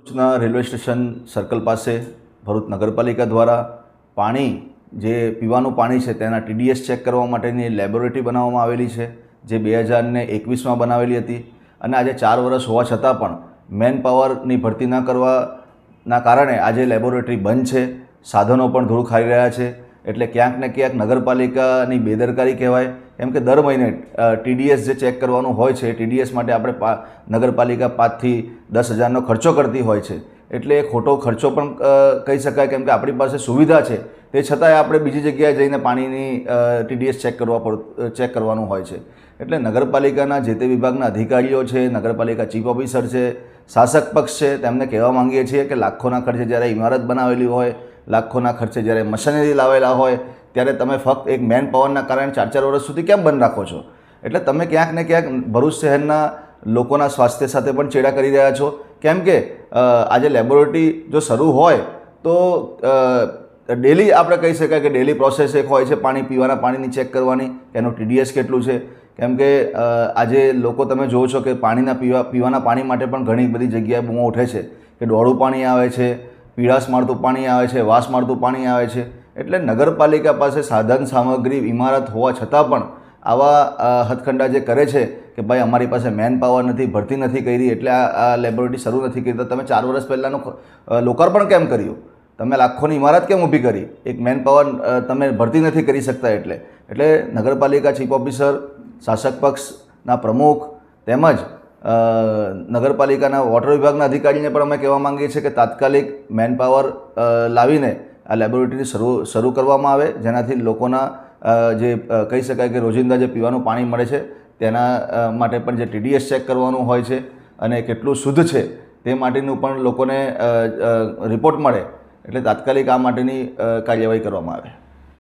ભરૂચના railway station circle પાસે ભરૂચ નગરપાલિકા દ્વારા પાણી, જે પીવાનું પાણી છે તેના ટીડીએસ ચેક કરવા માટેની લેબોરેટરી બનાવવામાં આવેલી છે, જે બે હજારને એકવીસમાં બનાવેલી હતી. અને આજે ચાર વર્ષ હોવા છતાં પણ મેન પાવરની ભરતી ન કરવાના કારણે આજે લેબોરેટરી બંધ છે, સાધનો પણ ધૂળ ખાઈ રહ્યા છે. એટલે ક્યાંક ને ક્યાંક નગરપાલિકાની બેદરકારી કહેવાય. કેમ કે દર મહિને ટીડીએસ જે ચેક કરવાનું હોય છે ટીડીએસ માટે આપણે પા, નગરપાલિકા પાંચથી દસ હજારનો ખર્ચો કરતી હોય છે. એટલે એ ખોટો ખર્ચો પણ કહી શકાય કેમ કે આપણી પાસે સુવિધા છે. તે છતાંય આપણે બીજી જગ્યાએ જઈને પાણીની ટીડીએસ ચેક કરવા પડ ચેક કરવાનું હોય છે. એટલે નગરપાલિકાના જે તે વિભાગના અધિકારીઓ છે, નગરપાલિકા ચીફ ઓફિસર છે, શાસક પક્ષ છે, તેમને કહેવા માંગીએ છીએ કે લાખોના ખર્ચે જ્યારે ઇમારત બનાવેલી હોય લાખોના ખર્ચે જ્યારે મશીનરી લાવેલા હોય, ત્યારે તમે ફક્ત એક મેન પાવરના કારણે ચાર ચાર વર્ષ સુધી કેમ બંધ રાખો છો? એટલે તમે ક્યાંક ને ક્યાંક ભરૂચ શહેરના લોકોના સ્વાસ્થ્ય સાથે પણ ચેડા કરી રહ્યા છો. કેમ કે આજે લેબોરેટરી જો શરૂ હોય, તો ડેલી આપણે કહી શકાય કે ડેલી પ્રોસેસ એક હોય છે, પાણી પીવાના પાણીની ચેક કરવાની એનું ટીડીએસ કેટલું છે. કેમ કે આજે લોકો તમે જુઓ છો કે પાણીના પીવા, પીવાના પાણી માટે પણ ઘણી બધી જગ્યાએ બૂમો ઉઠે છે, કે ડોળું પાણી આવે છે પીળાશ મારતું પાણી આવે છે વાસ મારતું પાણી આવે છે. એટલે નગરપાલિકા પાસે સાધન સામગ્રી, ઇમારત હોવા છતાં પણ આવા હથખંડા જે કરે છે કે ભાઈ અમારી પાસે મેન પાવર નથી, ભરતી નથી કરી, એટલે આ લેબોરેટરી શરૂ નથી કરી. તો તમે ચાર વર્ષ પહેલાંનું લોકાર્પણ કેમ કર્યું? તમે લાખોની ઇમારત કેમ ઊભી કરી? એક મેન પાવર તમે ભરતી નથી કરી શકતા એટલે. એટલે નગરપાલિકા ચીફ ઓફિસર શાસક પક્ષના પ્રમુખ તેમજ નગરપાલિકાના વોટર વિભાગના અધિકારીને પણ અમે કહેવા માંગીએ છીએ કે તાત્કાલિક મેન પાવર લાવીને આ લેબોરેટરી શરૂ શરૂ કરવામાં આવે. જેનાથી લોકોના જે કહી શકાય કે રોજિંદા જે પીવાનું પાણી મળે છે, તેના માટે પણ જે ટીડીએસ ચેક કરવાનું હોય છે અને કેટલું શુદ્ધ છે તે માટેનું પણ લોકોને રિપોર્ટ મળે. એટલે તાત્કાલિક આ માટેની કાર્યવાહી કરવામાં આવે.